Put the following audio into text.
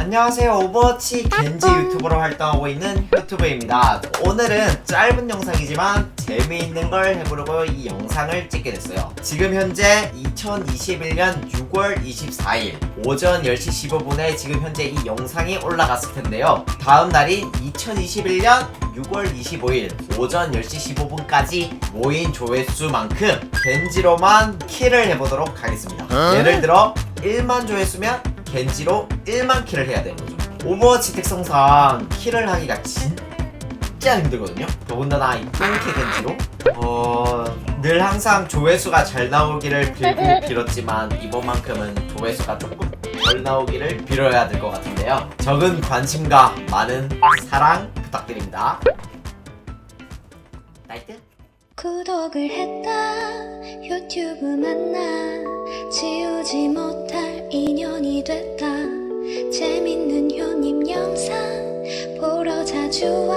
안녕하세요. 오버워치 겐지 유튜버로 활동하고 있는 유튜브입니다. 오늘은 짧은 영상이지만 재미있는 걸 해보려고 이 영상을 찍게 됐어요. 지금 현재 2021년 6월 24일 오전 10시 15분에 지금 현재 이 영상이 올라갔을 텐데요. 다음 날인 2021년 6월 25일 오전 10시 15분까지 모인 조회수만큼 겐지로만 킬을 해보도록 하겠습니다. 예를 들어 1만 조회수면 겐지로 1만 킬을 해야 되는 거죠. 오버워치 특성상 킬을 하기가 진짜 힘들거든요. 더군다나 이 똥캐 겐지로 어, 늘 항상 조회수가 잘 나오기를 빌고 빌었지만 이번만큼은 조회수가 조금 덜 나오기를 빌어야 될 것 같은데요. 적은 관심과 많은 사랑 부탁드립니다. 나이트? 구독을 했다 유튜브 만나 지우지 못 됐다. 재밌는 효님 영상 보러 자주 와.